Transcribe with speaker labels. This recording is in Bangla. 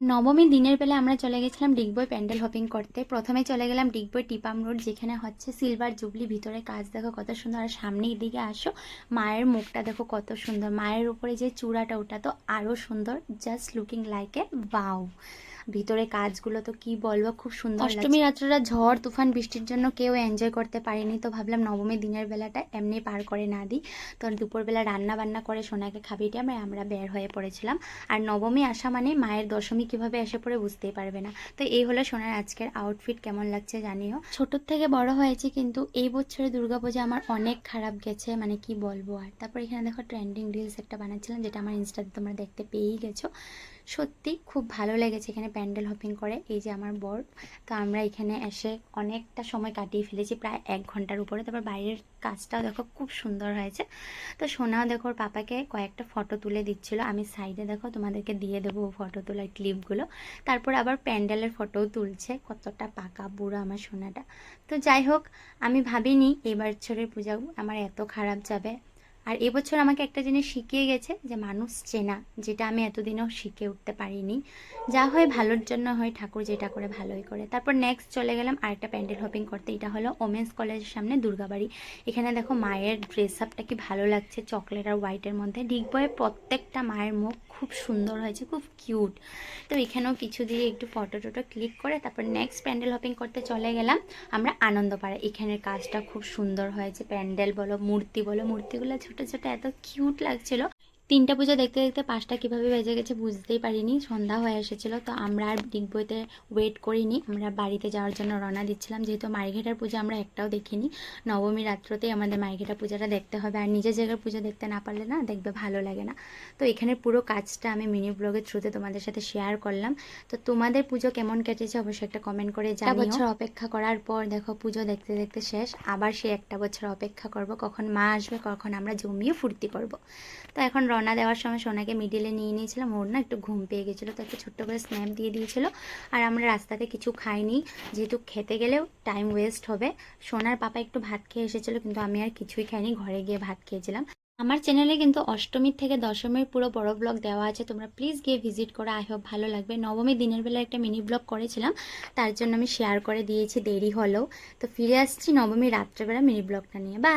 Speaker 1: নবমী দিনের বেলা আমরা চলে গেছিলাম ডিগবই প্যান্ডেল হপিং করতে। প্রথমে চলে গেলাম ডিগবই টিপাম রোড, যেখানে হচ্ছে সিলভার জুবলি, ভিতরে কাজ দেখো কত সুন্দর, আর সামনে এদিকে আসো, মায়ের মুখটা দেখো কত সুন্দর। মায়ের উপরে যে চূড়াটা, ওটা তো আরও সুন্দর জাস্ট লুকিং লাইক এ বাউ ভিতরে কাজগুলো তো কি বলব, খুব সুন্দর অষ্টমী রাত্রটা ঝড়, তুফান, বৃষ্টির জন্য কেউ এনজয় করতে পারেনি, তো ভাবলাম নবমী দিনের বেলাটা এমনি পার করে না দিই। তো দুপুরবেলা রান্না বান্না করে সোনাকে খাবিয়ে আমরা আমরা বের হয়ে পড়েছিলাম। আর নবমী আসা মানে মায়ের দশমী কীভাবে এসে পড়ে বুঝতেই পারবে না। তো এই হলো সোনার আজকের আউটফিট কেমন লাগছে জানিও। ছোটোর থেকে বড় হয়েছে কিন্তু এই বছরে দুর্গাপূজা আমার অনেক খারাপ গেছে মানে কি বলব আর। তারপর এখানে দেখো ট্রেন্ডিং রিলস একটা বানাচ্ছিলাম, যেটা আমার ইনস্টাতে তোমরা দেখতে পেয়েই গেছো। সত্যি খুব ভালো লেগেছে এখানে প্যান্ডেল হপিং করে, এই যে আমার বর। তো আমরা এখানে এসে অনেকটা সময় কাটিয়ে ফেলেছি, প্রায় এক ঘণ্টার উপরে। তারপর বাইরের কাজটাও দেখো খুব সুন্দর হয়েছে। তো সোনাও দেখো ওর পাপাকে কয়েকটা ফটো তুলে দিচ্ছিল। আমি সাইডে দেখো তোমাদেরকে দিয়ে দেবো ফটো তোলার ক্লিপগুলো। তারপর আবার প্যান্ডেলের ফটোও তুলছে, কতটা পাকা বুড়ো আমার সোনাটা। তো যাই হোক, আমি ভাবিনি এবার বছরের পূজা, আমার এত খারাপ যাবে। আর এবছর আমাকে একটা জিনিস শিখিয়ে গেছে যে মানুষ চেনা, যেটা আমি এতদিনও শিখে উঠতে পারিনি। যা হয় ভালোর জন্য হয়, ঠাকুর যেটা করে ভালোই করে। তারপর নেক্সট চলে গেলাম আরেকটা প্যান্ডেল হপিং করতে। এটা হলো ওমেন্স কলেজের সামনে দুর্গাবাড়ি। এখানে দেখো মায়ের ড্রেস আপটা কি ভালো লাগছে চকলেট আর হোয়াইটের মধ্যে। ডিগবয়ের প্রত্যেকটা মায়ের মুখ খুব সুন্দর হয়েছে, খুব কিউট তো এখানেও কিছু দিয়ে একটু ফটো টটো ক্লিক করে তারপর নেক্সট প্যান্ডেল হপিং করতে চলে গেলাম আমরা আনন্দ আনন্দপাড়া। এখানের কাজটা খুব সুন্দর হয়েছে। প্যান্ডেল বলো, মূর্তি বলো, মূর্তিগুলো ছোট ছোট এত কিউট লাগছিল। তিনটা পুজো দেখতে দেখতে পাঁচটা কীভাবে বেজে গেছে বুঝতেই পারিনি। সন্ধ্যা হয়ে এসেছিল তো আমরা আর ডিগবইতে ওয়েট করিনি। আমরা বাড়িতে যাওয়ার জন্য রওনা দিচ্ছিলাম যেহেতু মার্ঘেটার পুজো আমরা একটাও দেখিনি। নবমী রাত্রতেই আমাদের মার্ঘেটা পূজাটা দেখতে হবে আর নিজের জায়গার পুজো দেখতে না পারলে না দেখবে ভালো লাগে না। তো এখানে পুরো কাজটা আমি মিনি ব্লগের থ্রুতে তোমাদের সাথে শেয়ার করলাম। তো তোমাদের পুজো কেমন কেটেছে অবশ্যই একটা কমেন্ট করে জানিও। বছর অপেক্ষা করার পর দেখো পুজো দেখতে দেখতে শেষ আবার সে একটা বছর অপেক্ষা করব কখন মা আসবে কখন আমরা জমিয়ে ফুর্তি করব। তো এখন রওনা দেওয়ার সময় সোনাকে মিডিলে নিয়ে নিয়েছিলাম। ওর না একটু ঘুম পেয়ে গেছিল, তো একটা ছোট্ট করে স্ন্যাপ দিয়ে দিয়েছিল। আর আমরা রাস্তাতে কিছু খাইনি, যেহেতু খেতে গেলেও টাইম ওয়েস্ট হবে। সোনার পাপা একটু ভাত খেয়ে এসেছিল, কিন্তু আমি আর কিছুই খাইনি, ঘরে গিয়ে ভাত খেয়েছিলাম। আমার চ্যানেলে কিন্তু অষ্টমীর থেকে দশমীর পুরো বড় ব্লগ দেওয়া আছে, তোমরা প্লিজ গিয়ে ভিজিট করো, আই হোপ ভালো লাগবে। নবমী দিনের বেলা একটা মিনি ব্লগ করেছিলাম, তার জন্য আমি শেয়ার করে দিয়েছি, দেরি হলেও। তো ফিরে আসছি নবমী রাত্রেবেলা মিনি ব্লগটা নিয়ে। বা